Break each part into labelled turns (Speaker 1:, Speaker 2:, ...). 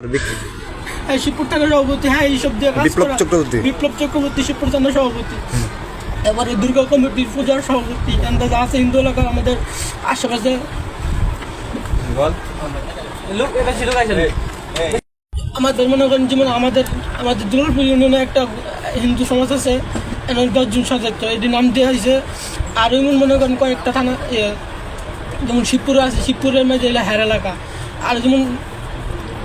Speaker 1: হ্যাঁ শিবপুর সভাপতি। হ্যাঁ এইসব দিয়ে কাজ
Speaker 2: বিপ্লব চক্রবর্তী।
Speaker 1: বিপ্লব চক্রবর্তী শিবপুর থানার সভাপতি। এবারে দুর্গা কমিটির পূজার সভাপতি। আছে হিন্দু এলাকার আমাদের আশেপাশে। আমাদের মনে করেন যেমন আমাদের আমাদের দুর্গাপুর ইউনিয়নে একটা হিন্দু সমাজ আছে দশজন সদস্য। এটি নাম দেওয়া হয়েছে আর এমন মনে করেন কয়েকটা থানা যেমন শিবপুরে আছে শিবপুরের মধ্যে এলা হের এলাকা। আর যেমন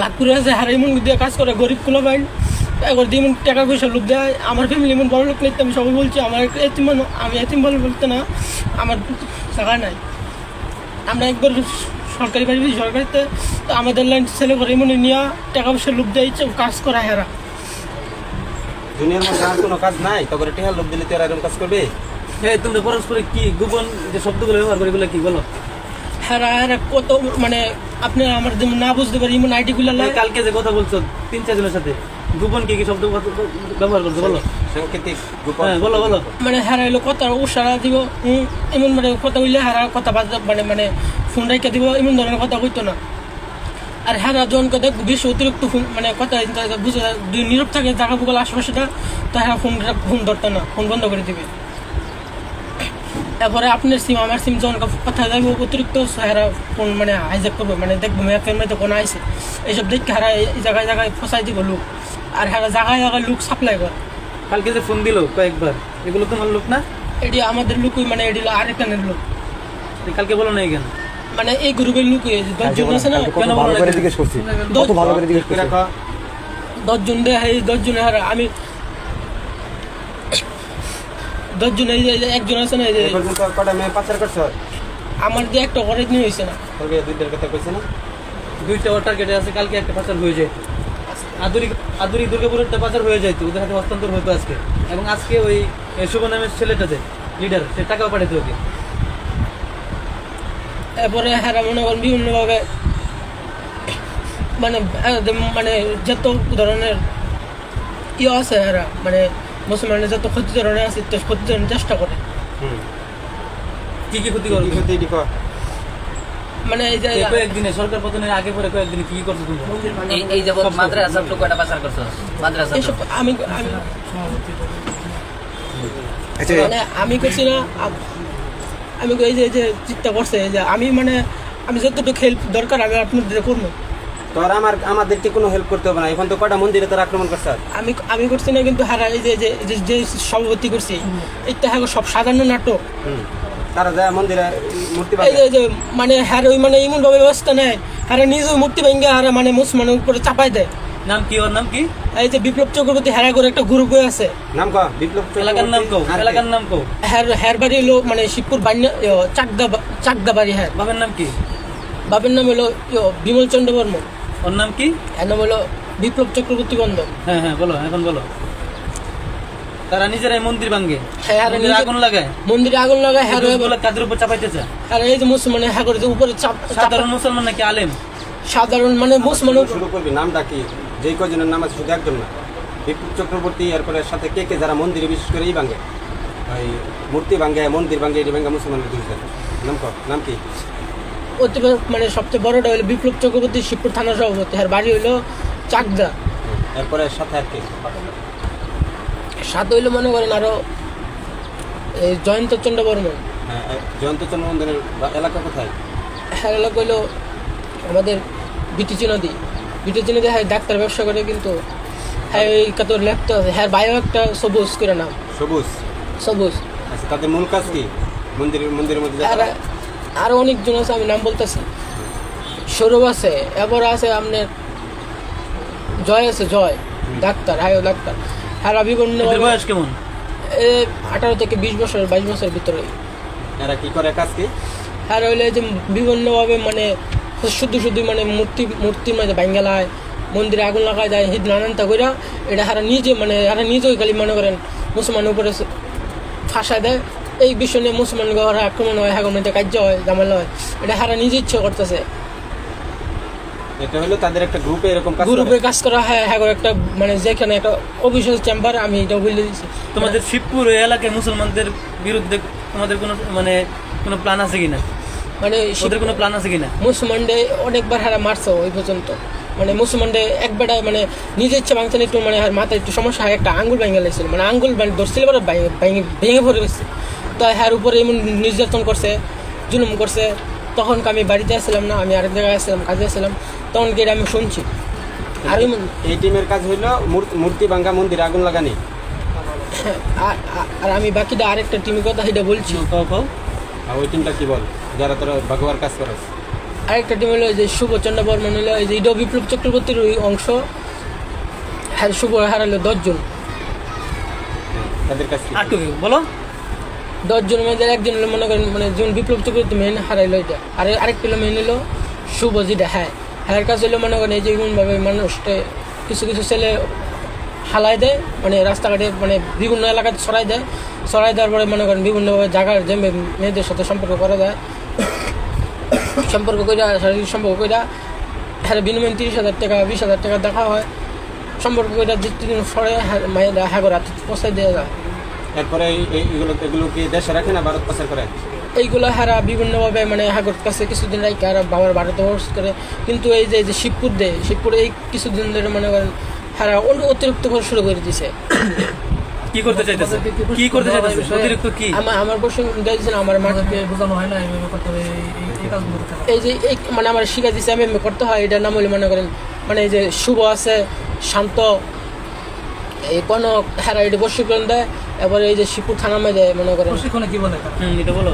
Speaker 1: লাভপুরে আছে হারা এমন দিয়ে কাজ করে গরিব কুলো বাইন এবার দিয়ে টাকা পয়সা লোক দেয় আমার ফ্যামিলি এমন বড় লোক নিতে আমি সবাই বলছি আমার একটা এতিম আমি এতিম বলে বলতে না আমার টাকা নাই। আমরা একবার সরকারি বাড়ি সরকারিতে তো আমাদের লাইন ছেলে করে এমন নিয়ে টাকা পয়সা লোক দেয় কাজ করা হেরা।
Speaker 3: দুনিয়ার মধ্যে আর কোনো কাজ নাই তারপরে টেহার লোক দিলে তো এরা এরকম কাজ করবে?
Speaker 4: হ্যাঁ তোমরা পরস্পরে কি গোপন যে শব্দগুলো ব্যবহার করে এগুলো কি বলো?
Speaker 1: হেরা কত মানে আপনি আমার না বুঝতে পারি এমন আইডিগুলো
Speaker 4: এই কালকে যে কথা বলছো তিন চারজনের সাথে গোপন কি কি শব্দ কথা ব্যবহার করছ বলো?
Speaker 3: সাংকেতিক গোপন
Speaker 4: হ্যাঁ বলো বলো।
Speaker 1: মানে হেরা এলো কথা উসারা দিব এমন মানে কথা বললে হেরা কথা বাজ মানে মানে ফোন রেখে দিব এমন ধরনের কথা কইতো না। আর হেরা যখন কথা বেশি অতিরিক্ত ফোন মানে কথা বুঝে দুই নীরব থাকে জায়গা বুকল আশেপাশেটা তো হেরা ফোন ফোন ধরতো না ফোন বন্ধ করে দিবে। তারপরে আপনার সিম আমার সিম যখন কথা যাবে অতিরিক্ত হেরা ফোন মানে হাইজ্যাক করবে মানে দেখব ম্যাপের মধ্যে কোনো আইসে এইসব দেখে হেরা এই জায়গায় জায়গায় ফসাই দিব লোক। আর হেরা জায়গায় জায়গায় লোক সাপ্লাই করে।
Speaker 4: কালকে যে ফোন দিলো কয়েকবার এগুলো তোমার লোক না?
Speaker 1: এটি আমাদের লোকই মানে এটি আরেকটানের লোক।
Speaker 4: এই কালকে বলো না কেন?
Speaker 1: মানে এই গ্রুপের লোক দশজন আছে না
Speaker 4: কেন
Speaker 2: ভালো করে? জিজ্ঞেস করছি
Speaker 1: দশ
Speaker 2: কত ভালো করে জিজ্ঞেস করছি
Speaker 1: দশজন দেয় দশজনে হারা আমি দশজন যে একজন আছে না যে
Speaker 3: কটা মেয়ে পাচার করছ
Speaker 1: আমার যে একটা অরেঞ্জ নিয়ে হয়েছে না।
Speaker 3: তোকে দুইটার কথা কইছে না?
Speaker 4: দুইটা টার্গেটে আছে কালকে একটা পাচার হয়ে যায়। আদুরি আদুরি দুর্গাপুরেরটা পাচার হয়ে যায় ওদের হাতে হস্তান্তর হতো আজকে। এবং আজকে ওই শুভ নামের ছেলেটাতে লিডার সে টাকাও পাঠাতে ওকে
Speaker 1: এরপরে হারা মনে করেন বিভিন্নভাবে মানে মানে যত ধরনের ইয়ে আছে হারা মানে মুসলমানের যত ক্ষতি ধরনের আছে তো ক্ষতি ধরনের চেষ্টা করে।
Speaker 4: কি কি ক্ষতি করবে?
Speaker 3: ক্ষতি
Speaker 1: মানে এই যে
Speaker 4: কয়েকদিনে সরকার পতনের আগে পরে কয়েকদিনে কি করছ তুমি?
Speaker 5: এই এই যাবৎ মাদ্রাসা তো কয়টা পাচার করছ? মাদ্রাসা
Speaker 1: আমি আমি
Speaker 2: আচ্ছা।
Speaker 1: মানে আমি করছি না আমি এই যে এই যে চিন্তা করছে এই যে আমি মানে আমি যতটুকু হেল্প দরকার আমি আপনাদের করব।
Speaker 3: তোর আমার আমাদেরকে কোনো হেল্প করতে হবে না। এখন তো কটা মন্দিরে তোর আক্রমণ করছে?
Speaker 1: আমি আমি করছি না কিন্তু হারা এই যে যে সভাপতি করছি এটা হ্যাঁ সব সাধারণ নাটক।
Speaker 3: তারা যায় মন্দিরে মূর্তি
Speaker 1: এই যে মানে হ্যাঁ ওই মানে এমন ভাবে ব্যবস্থা নেয়। হ্যাঁ নিজে মূর্তি ভেঙে হারা মানে মুসলমানের উপরে চাপাই দেয়।
Speaker 4: নাম কি ওর নাম কি?
Speaker 1: এই যে বিপ্লব চক্রবর্তী হ্যাঁ করে একটা গ্রুপ হয়ে আছে।
Speaker 3: নাম কো বিপ্লব
Speaker 4: এলাকার নাম
Speaker 3: কে?
Speaker 4: এলাকার নাম কও।
Speaker 1: হ্যার হ্যার বাড়ি হলো মানে শিবপুর বান্যা চাকদা চাকদা বাড়ি হ্যাঁ।
Speaker 4: বাবার নাম কি?
Speaker 1: বাবার নাম হলো বিমল চন্দ্র বর্মন
Speaker 4: ওর নাম কি?
Speaker 1: এর নাম হলো বিপ্লব চক্রবর্তী বন্ধ
Speaker 4: হ্যাঁ হ্যাঁ বলো এখন বলো। তারা নিজেরাই মন্দির ভাঙ্গে
Speaker 1: হ্যাঁ
Speaker 4: আগুন লাগায়।
Speaker 1: মন্দিরে আগুন লাগায় হ্যাঁ
Speaker 4: বলে। কাদের উপর চাপাইতে চায়
Speaker 1: আর এই যে মুসলমান হ্যাঁ করে উপরে চাপ
Speaker 4: সাধারণ মুসলমান নাকি আলেম?
Speaker 1: সাধারণ মানে মুসলমান
Speaker 3: শুরু করবি নামটা কি? যেই কজনের নাম আছে শুধু একজন না। বিপ্লব চক্রবর্তী এরপরে সাথে কে কে যারা মন্দিরে বিশেষ করে এই ভাঙ্গে ওই মূর্তি ভাঙ্গে মন্দির ভাঙ্গে এই ভাঙ্গে মুসলমানের দুই নাম কর নাম কি?
Speaker 1: অতি মানে সবচেয়ে বড়টা হলো বিপ্লব চক্রবর্তী শিবপুর থানা সভাপতি আর বাড়ি হইল চাকদা।
Speaker 3: এরপরে সাথে আর কে?
Speaker 1: সাত হইল মনে করেন আরও এই জয়ন্ত চন্দ্র বর্মন।
Speaker 3: হ্যাঁ, জয়ন্ত চন্দ্র মন্দিরের এলাকা কোথায়?
Speaker 1: হ্যাঁ এলাকা হইল আমাদের বিটিচি নদী। বিটিচি নদী হ্যাঁ ডাক্তার ব্যবসা করে কিন্তু হ্যাঁ এই কত লেখতে আছে হ্যাঁ বায়ো একটা সবুজ করে নাম।
Speaker 3: সবুজ?
Speaker 1: সবুজ।
Speaker 3: আচ্ছা তাদের মূল কাজ কি? মন্দিরের মন্দিরের মধ্যে
Speaker 1: আর অনেকজন আছে আমি নাম বলতেছি। সৌরভ আছে এবার আছে আপনার জয় আছে জয়। ডাক্তার হ্যাঁ ডাক্তার। হ্যাঁ বিভিন্ন
Speaker 4: বয়স কেমন?
Speaker 1: আঠারো থেকে বিশ বছর বাইশ বছরের ভিতরে।
Speaker 3: এরা কি করে কাজ কি?
Speaker 1: আর হইলে যে বিভিন্নভাবে মানে শুধু শুধু মানে মূর্তি মূর্তির মাঝে ভাঙ্গালায় মন্দিরে আগুন লাগায় যায় হিদ নানানটা কইরা এটা হারা নিজে মানে হারা নিজেই খালি মনে করেন মুসলমানের উপরে ফাঁসা দেয়। এই বিষয় নিয়ে মুসলমান ঘরে আক্রমণ হয় হাগর মধ্যে কার্য হয় ঝামেলা হয়। এটা হারা নিজে ইচ্ছে করতেছে।
Speaker 3: এটা হলো তাদের একটা গ্রুপে এরকম কাজ
Speaker 1: গ্রুপে কাজ করা হয় হাগর একটা মানে যেখানে একটা অফিসিয়াল চেম্বার আমি এটা বলে দিচ্ছি।
Speaker 4: তোমাদের শিবপুর এলাকায় মুসলমানদের বিরুদ্ধে তোমাদের কোনো মানে কোনো প্ল্যান আছে কিনা?
Speaker 1: মানে
Speaker 4: ওদের কোনো প্ল্যান আছে কিনা?
Speaker 1: মুসলমানদের অনেকবার হারা মারছে ওই পর্যন্ত। মানে মুসলমানদের এক বেটায় মানে নিজের ইচ্ছা ভাঙছেন একটু মানে মাথায় একটু সমস্যা হয় একটা আঙ্গুল ভেঙে লাগছিল মানে আঙ্গুল মানে ধরছিল ভেঙে ভেঙে পড়ে গেছে। তো হ্যার উপরে এমন নির্যাতন করছে জুলুম করছে। তখন আমি বাড়িতে আসছিলাম না আমি আরেক জায়গায় আসছিলাম কাজে আসছিলাম। তখন গিয়ে আমি শুনছি। আর এমন
Speaker 3: এই টিমের কাজ হইল মূর- মূর্তি ভাঙ্গা মন্দির আগুন লাগানি।
Speaker 1: আর- আর- আর আমি বাকিটা আরেকটা টিমের কথা সেটা বলছি।
Speaker 3: আর ওই টিমটা কি বল? যারা তোরা ভাগবার কাজ করে
Speaker 1: আরেকটা টিম হলো যে শুভচন্দ্র বর্মন হলো এই যে ইডো বিপ্লব চক্রবর্তীর ওই অংশ। হ্যাঁ শুভ হারালো দশজন।
Speaker 3: তাদের
Speaker 4: কাছে? বলো।
Speaker 1: দশজনের মধ্যে একজন হলো মনে করেন মানে যেমন বিপ্লব চক্রবর্তী মেন হারাইলো এটা। আর আরেক কিলো মেন হলো শুভ যেটা হ্যাঁ। হ্যাঁ কাজ হলো মনে করেন এই যে এমনভাবে মানুষকে কিছু কিছু ছেলে হালাই দেয় মানে রাস্তাঘাটে মানে বিভিন্ন এলাকাতে ছড়াই দেয়। ছড়াই দেওয়ার পরে মনে করেন বিভিন্নভাবে জায়গার যে মেয়েদের সাথে সম্পর্ক করা যায়। সম্পর্ক করে শারীরিক সম্পর্ক করে হ্যাঁ বিনিময় তিরিশ হাজার টাকা, বিশ হাজার টাকা দেখা হয়। সম্পর্ক করে দু তিন পরে মায়েরা হ্যাঁ করে হাতে দেওয়া যায়।
Speaker 3: এরপরে এগুলো এগুলো কি দেশে রাখে না ভারত পাচার করে?
Speaker 1: এইগুলো হারা বিভিন্নভাবে মানে হাগর কাছে কিছুদিন রাখি আর বাবার ভারতে করে। কিন্তু এই যে শিবপুর দে শিবপুরে এই কিছুদিন ধরে মনে করেন হারা অন্য- অতিরিক্ত করে শুরু করে দিছে।
Speaker 4: কি করতে চাইতেছে? কি করতে চাইতেছে? অতিরিক্ত কি?
Speaker 1: আমার আমার প্রশ্ন দিয়েছেন আমার মাকে
Speaker 2: বোঝানো হয় না এইভাবে করতে হবে এই-
Speaker 1: যে এই মানে আমার শিখা দিছে আমি করতে হয় এটার নাম হলে মনে করেন মানে এই যে শুভ আছে শান্ত এই কোনো হারা এটা প্রশিক্ষণ দেয় এবার এই যে শিবপুর থানার মধ্যে মনে করেন।
Speaker 2: প্রশিক্ষণে কি বলে
Speaker 4: হুম এটা বলো।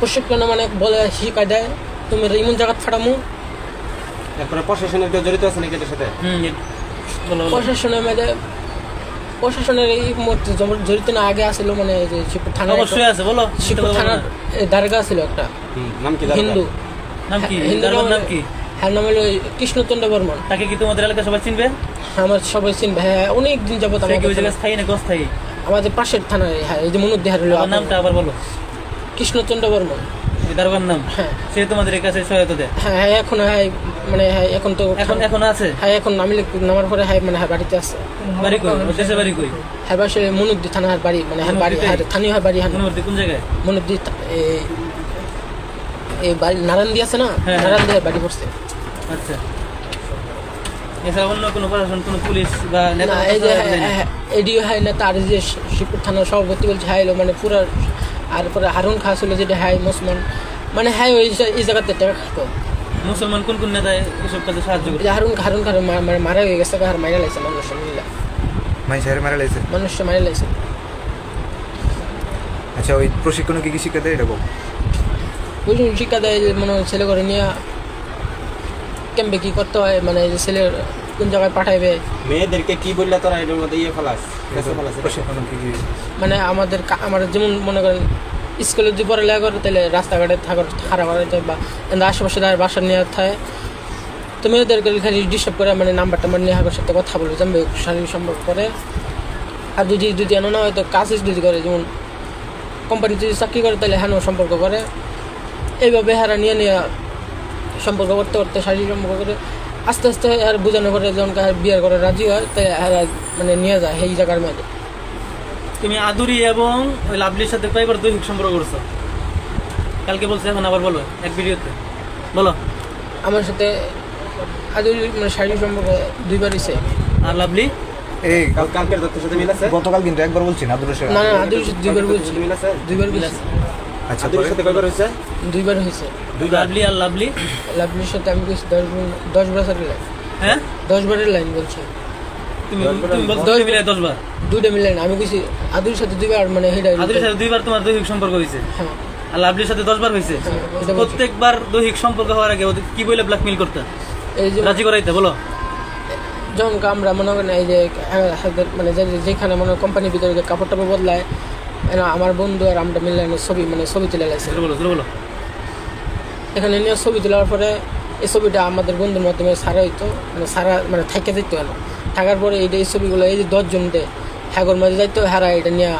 Speaker 1: প্রশিক্ষণ মানে বলে শিখাই দেয় তুমি ইমন জায়গা ফাটামু।
Speaker 3: এরপরে প্রশাসনের কেউ জড়িত আছে নাকি এটার সাথে?
Speaker 4: হুম।
Speaker 1: প্রশাসনের মধ্যে প্রশাসনের এই মুহূর্তে জড়িত না আগে আসলো মানে এই যে শিবপুর থানা
Speaker 4: অবশ্যই আছে বলো।
Speaker 1: শিবপুর থানার দারগা ছিল একটা।
Speaker 3: হুম, নাম কি
Speaker 1: হিন্দু।
Speaker 4: নাম কি?
Speaker 1: হিন্দু
Speaker 4: নাম কি?
Speaker 1: হ্যাঁ নাম হলো কৃষ্ণচন্দ্র বর্মন।
Speaker 4: তাকে কি তোমাদের এলাকা সবাই চিনবে?
Speaker 1: আমার সবাই চিনবে হ্যাঁ অনেক দিন যাবত আমাদের
Speaker 4: স্থায়ী না গস্থায়ী
Speaker 1: আমাদের পাশের থানায় হ্যাঁ এই যে মনুদ্দিহার হলো
Speaker 4: নামটা আবার বলো।
Speaker 1: কৃষ্ণচন্দ্র বর্মন।
Speaker 4: দারোগার নাম।
Speaker 1: হ্যাঁ।
Speaker 4: সে তোমাদের কাছে সহায়তা দেয়।
Speaker 1: হ্যাঁ হ্যাঁ এখন হ্যাঁ মানে হ্যাঁ এখন তো
Speaker 4: এখন এখন আছে?
Speaker 1: হ্যাঁ এখন নামিলে নামার পরে হ্যাঁ মানে হ্যাঁ বাড়িতে আছে।
Speaker 4: বাড়ি কই? দেশে বাড়ি কই?
Speaker 1: হ্যাঁ বাসে মনুদ্দি থানার বাড়ি মানে হ্যাঁ বাড়ি হ্যাঁ স্থানীয় হ্যাঁ বাড়ি হ্যাঁ।
Speaker 4: মনোবর্তী কোন জায়গায়?
Speaker 1: মনুদ্দি এই এই বাড়ি নারায়ণদি আছে না?
Speaker 4: হ্যাঁ।
Speaker 1: নারায়ণদিহার বাড়ি পড়ছে।
Speaker 4: আচ্ছা। এছাড়া অন্য কোনো প্রশাসন কোনো পুলিশ বা নেতা
Speaker 1: এই যে? এডিও হয় না তার যে শিবপুর থানার সভাপতি বলছে হাইলো মানে পুরো আর পরে হারুন খা ছিল যেটা হাই মুসলমান মানে হাই ওই এই জায়গাতে টাকা খাতো
Speaker 4: মুসলমান কোন কোন নেতা এসব কাজে সাহায্য করে
Speaker 1: হারুন হারুন খা মানে মারা হয়ে গেছে আর মানুষ মিলে
Speaker 6: মাই মারা লাইছে?
Speaker 1: মানুষ মারা
Speaker 6: আচ্ছা ওই প্রশিক্ষণে কি কি শিক্ষা দেয় এটা বল
Speaker 1: শিক্ষা দেয় যে মনে হয় ছেলে করে নিয়ে ক্যাম্পে কি করতে হয়? মানে ছেলের কোন জায়গায় পাঠাইবে?
Speaker 3: মেয়েদেরকে কি বললে তোরা এটার মধ্যে ইয়ে ফেলাস?
Speaker 1: মানে আমাদের কা- আমার যেমন মনে করেন স্কুলে যদি পড়ালেখা করে তাহলে রাস্তাঘাটে থাকার খারাপ করাতে বা আশেপাশে তার বাসা নিয়ে থাকে তো মেয়েদেরকে খালি ডিস্টার্ব করে মানে নাম্বার টাম্বার নিয়ে হাগর সাথে কথা বলে জানবে শারীরিক সম্পর্ক করে। আর যদি যদি এমন না হয় তো কাজ যদি করে যেমন কোম্পানি যদি চাকরি করে তাহলে হ্যাঁ সম্পর্ক করে। এইভাবে হারা নিয়ে নিয়ে সম্পর্ক করতে করতে শারীরিক সম্পর্ক করে আস্তে আস্তে আর বোঝানো করে যখন কার বিয়ে করে রাজি হয় তাই মানে নিয়ে যায় সেই জায়গার মধ্যে
Speaker 4: তুমি আদুরি এবং ওই লাভলির সাথে কয়েকবার দৈহিক সম্পর্ক করছ? কালকে বলছো এখন আবার বলো এক ভিডিওতে। বলো।
Speaker 1: আমার সাথে আজ মানে শারীরিক সম্পর্ক দুইবার হয়েছে
Speaker 4: আর লাভলি?
Speaker 6: এই
Speaker 3: কাল কালকের তথ্যের সাথে মিল আছে?
Speaker 6: গতকাল কিন্তু একবার বলছি না দুটো
Speaker 1: না না আদুর সাথে দুইবার বলছি।
Speaker 3: তথ্যের মিল আছে?
Speaker 1: দুইবার
Speaker 6: আচ্ছা
Speaker 3: আদুরের সাথে কয়বার হয়েছে?
Speaker 1: দুইবার হয়েছে।
Speaker 3: দুইবার?
Speaker 4: লাভলি আর লাভলি।
Speaker 1: লাভলির সাথে আমি দশ বার- দশ বছরের লাইন
Speaker 4: হ্যাঁ?
Speaker 1: দশ বারের লাইন বলছি।
Speaker 4: তুমি তুমি বলছো
Speaker 1: দশ-
Speaker 4: মিলে বার?
Speaker 1: দুইটা না আমি সাথে দুইবার মানে হেডা
Speaker 4: আদুরির সাথে দুইবার তোমার দৈহিক সম্পর্ক হয়েছে
Speaker 1: হ্যাঁ।
Speaker 4: আর লাভলির সাথে দশ বার হয়েছে
Speaker 1: হ্যাঁ।
Speaker 4: প্রত্যেকবার দৈহিক সম্পর্ক হওয়ার আগে ওদের কি বলে ব্ল্যাকমেল করতে?
Speaker 1: এই যে
Speaker 4: রাজি করাইতে বলো।
Speaker 1: যখন আমরা মনে করেন এই যে মানে যেখানে মনে কোম্পানির ভিতরে কাপড় টাপড় বদলায় আমার বন্ধু আর আমরা মিলে ছবি মানে ছবি তুলে লাগছে এখানে নিয়ে ছবি তোলার পরে এই ছবিটা আমাদের বন্ধুর মাধ্যমে সারা হইতো মানে সারা মানে থেকে যেত না থাকার পরে এই এই ছবিগুলো এই যে দশজন দে হ্যাগর মাঝে যাইতো হারা এটা নিয়ে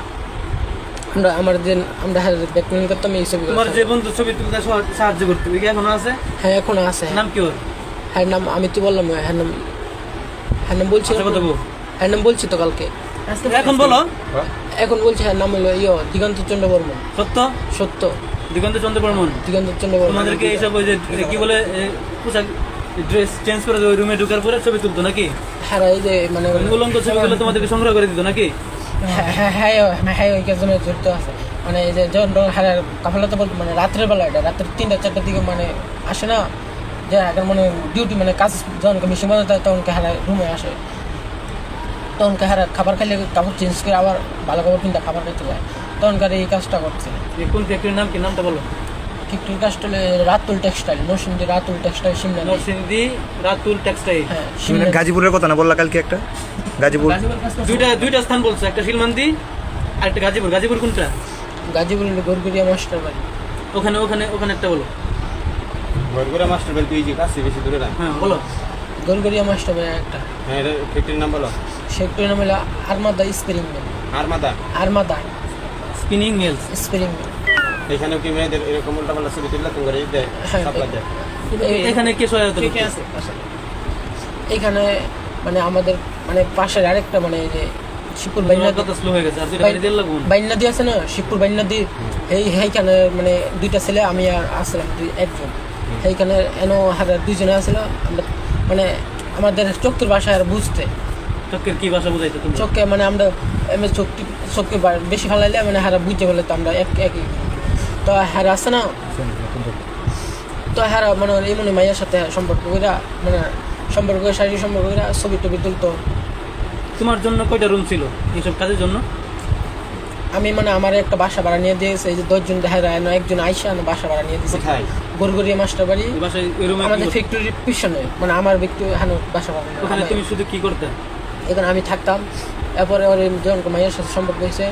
Speaker 1: আমরা আমার যে আমরা ব্যাকমেন করতাম এই ছবিগুলো
Speaker 4: তোমার যে বন্ধু ছবি তুলতে সাহায্য করতে কি এখনও আছে?
Speaker 1: হ্যাঁ এখন আছে।
Speaker 4: নাম কি ওর?
Speaker 1: হ্যাঁ নাম আমি তো বললাম হ্যাঁ নাম হ্যাঁ নাম বলছি হ্যাঁ নাম বলছি তো কালকে।
Speaker 4: এখন বলো।
Speaker 1: এখন বলছি হ্যাঁ নাম হলো ইয় দিগন্ত চন্দ্র বর্মন
Speaker 4: সত্য?
Speaker 1: সত্য।
Speaker 4: দিগন্ত চন্দ্র বর্মন
Speaker 1: দিগন্ত চন্দ্র বর্মন
Speaker 4: তোমাদেরকে এইসব ওই যে কি বলে পোশাক ড্রেস চেঞ্জ করে ওই রুমে ঢোকার পরে ছবি তুলতো নাকি?
Speaker 1: হ্যাঁ এই যে মানে
Speaker 4: মানে উলঙ্গ ছবিগুলো তোমাদেরকে সংগ্রহ করে দিত নাকি?
Speaker 1: হ্যাঁ হ্যাঁ হ্যাঁ হ্যাঁ ওই কেজনে জড়িত আছে। মানে এই যে যখন হ্যাঁ কাফলাতে বলতে মানে রাত্রের বেলা এটা রাত্রের তিনটা চারটার দিকে মানে আসে না যে আগের মানে ডিউটি মানে কাজ যখন মেশিন বাজাতে হয় তখন হারা রুমে আসে। তখন হারা খাবার খাইলে কাপড় চেঞ্জ করে আবার ভালো কাপড় কিনতে খাবার খাইতে যায়। তখনকার এই কাজটা করছে।
Speaker 4: কোন ফ্যাক্টরির নাম কি নামটা বলো?
Speaker 1: ফিফটিন কাজটা হলে Ratul textile Narsingdi Ratul textile Simla
Speaker 4: Narsingdi Ratul textile
Speaker 1: হ্যাঁ সিমলা
Speaker 6: গাজীপুরের কথা না বললা কালকে একটা? গাজীপুর।
Speaker 4: দুইটা দুইটা স্থান বলছো একটা শিলমান্দি আর একটা গাজীপুর। গাজীপুর কোনটা?
Speaker 1: গাজীপুর গরগুরিয়া মাস্টার বাড়ি।
Speaker 4: ওখানে ওখানে ওখানে একটা বলো।
Speaker 3: ঘরগুড়া মাস্টার বাড়ি তুই যে কাছে বেশি দূরে না।
Speaker 4: হ্যাঁ বলো।
Speaker 1: গরগুরিয়া মাস্টার বাড়ি একটা।
Speaker 3: হ্যাঁ এটা ফ্যাক্টরির নাম বলো।
Speaker 1: সেক্টরের নাম হলো আরমাদা স্প্রিং মিল।
Speaker 3: আর মাদা
Speaker 1: Armada.
Speaker 4: Spinning mills.
Speaker 1: Spring mill.
Speaker 3: এখানেও কি মেয়েদের এরকম উল্টা পাল্টা ছবি তুললে তোমার এই দেয়
Speaker 1: হ্যাঁ,
Speaker 3: সাপ্লাই দেয়।
Speaker 4: এখানে কে সহায়তা
Speaker 1: কে আছে? এখানে মানে আমাদের মানে পাশের আরেকটা মানে যে শিবপুর
Speaker 4: হয়ে
Speaker 1: আছে না? শিবপুর বাইনাদি এই সেইখানে মানে দুইটা ছেলে আমি আর আসলাম দুই একজন। সেইখানে এন হার দুইজনে আসলে। আমরা মানে আমাদের চোখের ভাষায় আর বুঝতে।
Speaker 4: চক্কের কি ভাষা বুঝাইতো তুমি?
Speaker 1: চোখে মানে আমরা এমনি চোখটি বেশি ফেলাইলে মানে হারা বুঝতে বলে তো আমরা এক একই। তো হারা আছে না? তো হারা মানে এই মনে মাইয়ের সাথে সম্পর্ক কইরা মানে সম্পর্ক শারীরিক সম্পর্ক কইরা ছবি টবি তুলতো।
Speaker 4: তোমার জন্য কয়টা রুম ছিল এইসব কাজের জন্য?
Speaker 1: আমি মানে আমার একটা বাসা ভাড়া নিয়ে দিয়েছে এই যে দশজন দেখা যায় না একজন আইসা না বাসা ভাড়া নিয়ে দিয়েছে গরগরিয়া মাস্টার বাড়ি।
Speaker 4: ওই বাসায় ওই রুমে
Speaker 1: আমাদের ফ্যাক্টরির পিছনে মানে আমার ব্যক্তি হানো বাসা ভাড়া
Speaker 4: ওখানে তুমি শুধু কি করতে?
Speaker 1: এখানে আমি থাকতাম। এরপরে ওর যখন মায়ের সাথে সম্পর্ক হয়েছে।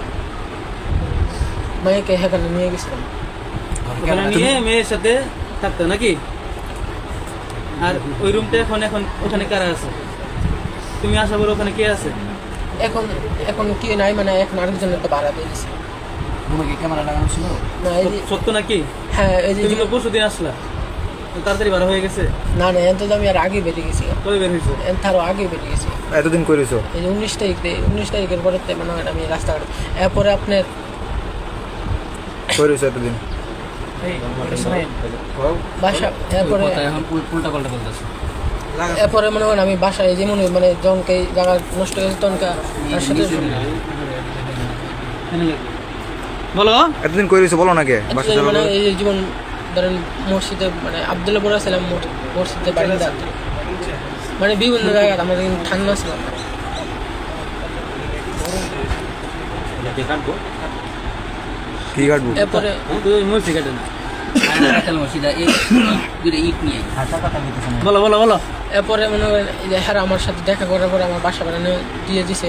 Speaker 1: মায়েকে সেখানে নিয়ে গেছিলাম।
Speaker 4: নিয়ে মেয়ের সাথে থাকতে নাকি? আর ওই রুমটা এখন এখন ওখানে কারা আছে? তুমি আশা করো ওখানে কে আছে?
Speaker 1: এখন এখন কি নাই মানে এখন আরেকজন একটা ভাড়া দিয়ে দিছে
Speaker 5: রুমে কি ক্যামেরা লাগানো ছিল?
Speaker 1: না এই যে
Speaker 4: সত্য নাকি?
Speaker 1: হ্যাঁ এই যে
Speaker 4: তুমি তো পরশু দিন আসলা। তাড়াতাড়ি বার হয়ে গেছে।
Speaker 1: না না এত আমি আর আগে বেরিয়ে গেছি।
Speaker 4: কবে বের হয়েছে?
Speaker 1: এর তারও আগে বেরিয়ে গেছি।
Speaker 6: এতদিন করেছ?
Speaker 1: এই যে উনিশ তারিখ উনিশ তারিখের পরে তো মনে হয় আমি রাস্তাঘাট। এরপরে আপনার
Speaker 6: করেছ এতদিন?
Speaker 1: বাসা এরপরে
Speaker 5: কথা এখন উল- উল্টা পাল্টা বলতেছে।
Speaker 1: এরপরে মনে করেন আমি বাসায় যেমন মানে জনকে জায়গা নষ্ট হয়েছে তনকা তার সাথে
Speaker 4: বলো।
Speaker 6: এতদিন করেছ বলো না কে? বাসা
Speaker 1: একচুয়ালি মানে এই জীবন ধরেন মসজিদে মানে আবদুল্লাহ বড় ছিলাম মসজিদে বাড়িতে মানে বিভিন্ন জায়গায় আমাদের কিন্তু ঠান্ডা ছিল না।
Speaker 3: এটা কাটবো
Speaker 6: কি কাটবো?
Speaker 1: এরপরে
Speaker 4: তুই কাটে না।
Speaker 5: আয়না মসজিদা এই দুইটা ইট নিয়ে।
Speaker 4: বলো বলো বলো।
Speaker 1: এরপরে মনে হয় হ্যাঁ আমার সাথে দেখা করার পরে আমার বাসা বানানো দিয়ে দিছে।